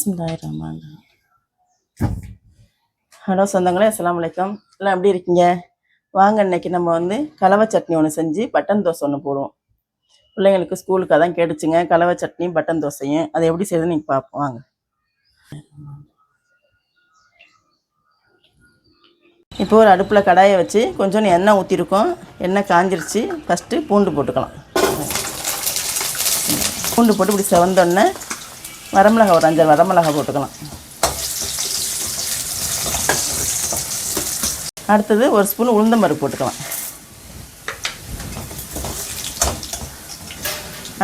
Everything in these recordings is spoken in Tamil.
ரஹ்மான் ஹலோ சொந்தங்களே அஸ்லாம் வலைக்கம் எல்லாம் எப்படி இருக்கீங்க? வாங்க இன்னைக்கு நம்ம வந்து கலவை சட்னி ஒன்று செஞ்சு பட்டன் தோசை ஒன்று போடுவோம். பிள்ளைங்களுக்கு ஸ்கூலுக்கு அதான் கேட்டுச்சுங்க. கலவை சட்னியும் பட்டன் தோசையும். அதை எப்படி செய்யுதுன்னு நீங்கள் பார்ப்போம். வாங்க. இப்போ ஒரு அடுப்பில் கடாயை வச்சு கொஞ்சோண்டு எண்ணெய் ஊற்றிருக்கோம் எண்ணெய் காஞ்சிருச்சு. ஃபஸ்ட்டு பூண்டு போட்டுக்கலாம். பூண்டு போட்டு இப்படி செவந்தோடனே வரமிளகா ஒரு அஞ்சு வரமிளகா போட்டுக்கலாம். அடுத்தது ஒரு ஸ்பூன் உளுந்தம்பருப்பு போட்டுக்கலாம்.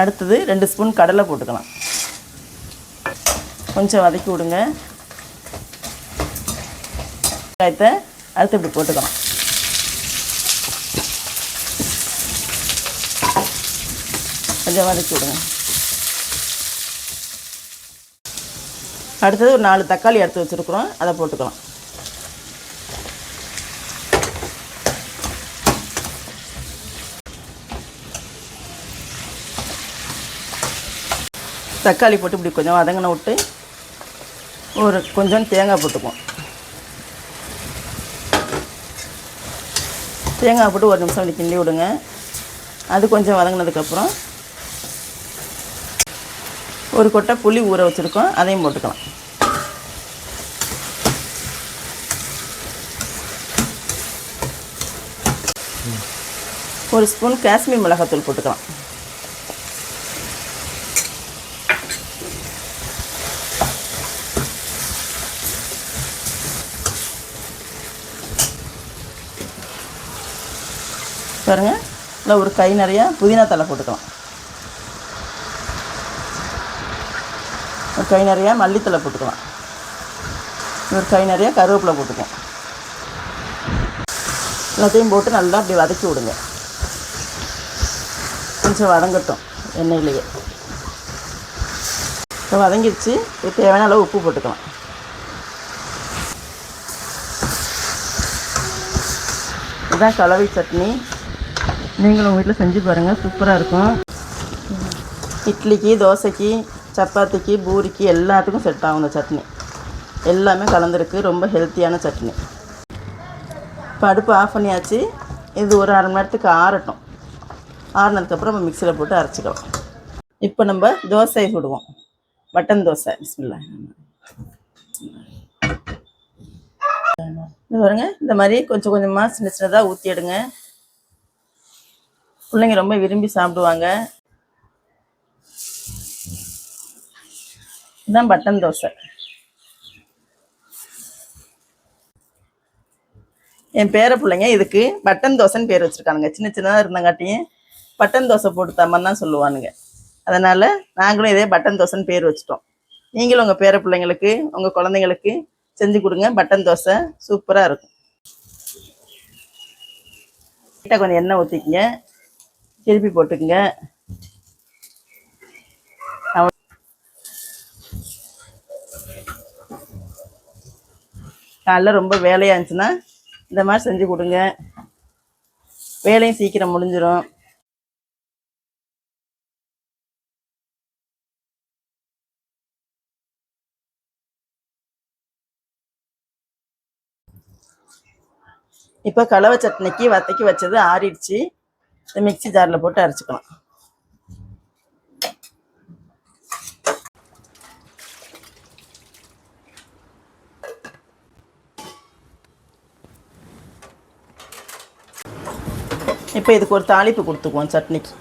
அடுத்தது ரெண்டு ஸ்பூன் கடலை போட்டுக்கலாம். கொஞ்சம் வதக்கி விடுங்க. வெங்காயத்தை அடுத்து இப்படி போட்டுக்கலாம். கொஞ்சம் வதக்கி விடுங்க. அடுத்தது ஒரு நாலு தக்காளி எடுத்து வச்சுருக்குறோம். அதை போட்டுக்கலாம். தக்காளி போட்டு இப்படி கொஞ்சம் வதங்கின விட்டு ஒரு கொஞ்சம் தேங்காய் போட்டுக்குவோம். தேங்காய் போட்டு ஒரு நிமிஷம் அப்படி கிண்டி விடுங்க. அது கொஞ்சம் வதங்கினதுக்கப்புறம் ஒரு கொட்டை புளி ஊற வச்சுருக்கோம். அதையும் போட்டுக்கலாம். ஒரு ஸ்பூன் காஷ்மீர் மிளகாத்தூள் போட்டுக்கலாம். பாருங்க இல்லை ஒரு கை நிறையா புதினா தலை போட்டுக்கலாம். ஒரு கை நிறையா மல்லித்தலை போட்டுக்கலாம். ஒரு கை நிறையா கருவேப்பிலை போட்டுக்கலாம். எல்லாத்தையும் போட்டு நல்லா அப்படி வதக்கி விடுங்க. கொஞ்சம் வதங்கட்டும் எண்ணெயிலேயே. இப்போ வதங்கிடுச்சு. இப்போ தேவையான அளவு உப்பு போட்டுக்கலாம். இதுதான் கலவை சட்னி. நீங்களும் உங்கள் வீட்டில் செஞ்சு பாருங்கள் சூப்பராக இருக்கும். இட்லிக்கு தோசைக்கு சப்பாத்திக்கு பூரிக்கு எல்லாத்துக்கும் செட் ஆகும் இந்த சட்னி. எல்லாமே கலந்துருக்கு. ரொம்ப ஹெல்த்தியான சட்னி. இப்போ அடுப்பு ஆஃப் பண்ணியாச்சு. இது ஒரு அரை மணி நேரத்துக்கு ஆறட்டும். ஆறுனதுக்கப்புறம் நம்ம மிக்சியில் போட்டு அரைச்சிக்கலாம். இப்போ நம்ம தோசை சுடுவோம். பட்டன் தோசை. பிஸ்மில்லா இது பாருங்க இந்த மாதிரி கொஞ்சம் கொஞ்சமாக சின்ன சின்னதாக ஊற்றி எடுங்க. பிள்ளைங்க ரொம்ப விரும்பி சாப்பிடுவாங்க. இதுதான் பட்டன் தோசை. என் பேர பிள்ளைங்க இதுக்கு பட்டன் தோசைன்னு பேர் வச்சுருக்கானுங்க. சின்ன சின்னதாக இருந்தங்காட்டியும் பட்டன் தோசை போட்டு தம்மன்னு தான் சொல்லுவானுங்க. அதனால் நாங்களும் இதே பட்டன் தோசைன்னு பேர் வச்சுட்டோம். நீங்களும் உங்கள் பேர பிள்ளைங்களுக்கு உங்கள் குழந்தைங்களுக்கு செஞ்சு கொடுங்க. பட்டன் தோசை சூப்பராக இருக்கும். கிட்ட கொஞ்சம் எண்ணெய் ஊற்றிக்கங்க திருப்பி போட்டுக்குங்க. காலைல ரொம்ப வேலையாக இருந்துச்சுன்னா இந்த மாதிரி செஞ்சு கொடுங்க. வேலையும் சீக்கிரம் முடிஞ்சிடும் இப்போ கலவை சட்னிக்கு வதக்கி வச்சது ஆறிடுச்சு. இந்த மிக்ஸி ஜாரில் போட்டு அரைச்சிக்கலாம். இப்போ இதுக்கு ஒரு தாளிப்பு கொடுத்துக்குவோம் சட்னிக்கு.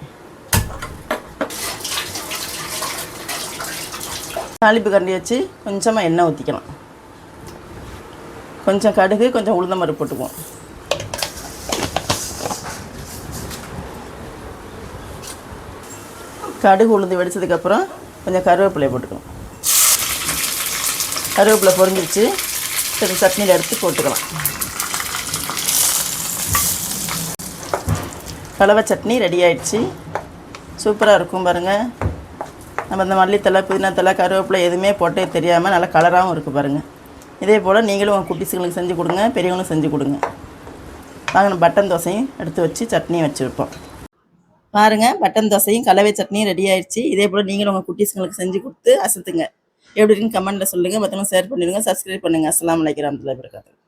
தாளிப்பு கண்டி வச்சு கொஞ்சமாக எண்ணெய் ஊற்றிக்கலாம் கொஞ்சம் கடுகு கொஞ்சம் உளுந்த பருப்பு போட்டுக்குவோம். கடுகு உளுந்து வெடிச்சதுக்கப்புறம் கொஞ்சம் கருவேப்பிலையை போட்டுக்கலாம் கருவேப்பிலை பொரிஞ்சிருச்சு. சரி சட்னியில் எடுத்து போட்டுக்கலாம். கலவை சட்னி ரெடி ஆயிடுச்சு. சூப்பராக இருக்கும் பாருங்கள் நம்ம இந்த மல்லித்தலை புதினாத்தலை கருவேப்பிலை எதுவுமே போட்டே தெரியாமல் நல்லா கலராகவும் இருக்குது பாருங்கள் இதே போல் நீங்களும் உங்கள் குட்டிஸுங்களுக்கு செஞ்சு கொடுங்க பெரியவங்களும் செஞ்சு கொடுங்க. வாங்கின பட்டன் தோசையும் எடுத்து வச்சு சட்னியும் வச்சுருப்போம். பாருங்கள் பட்டன் தோசையும் கலவை சட்னியும் ரெடி ஆயிடுச்சு. இதே போல் நீங்களும் உங்கள் குட்டிஸுங்களுக்கு செஞ்சு கொடுத்து அசத்துங்க. எப்படி இருக்குன்னு கமெண்ட்டில் சொல்லுங்கள் மற்றவங்க ஷேர் பண்ணிடுங்க. சப்ஸ்கிரைப் பண்ணுங்கள் அஸ்லாம் வலைக்கம் வரமத்துல்லாஹி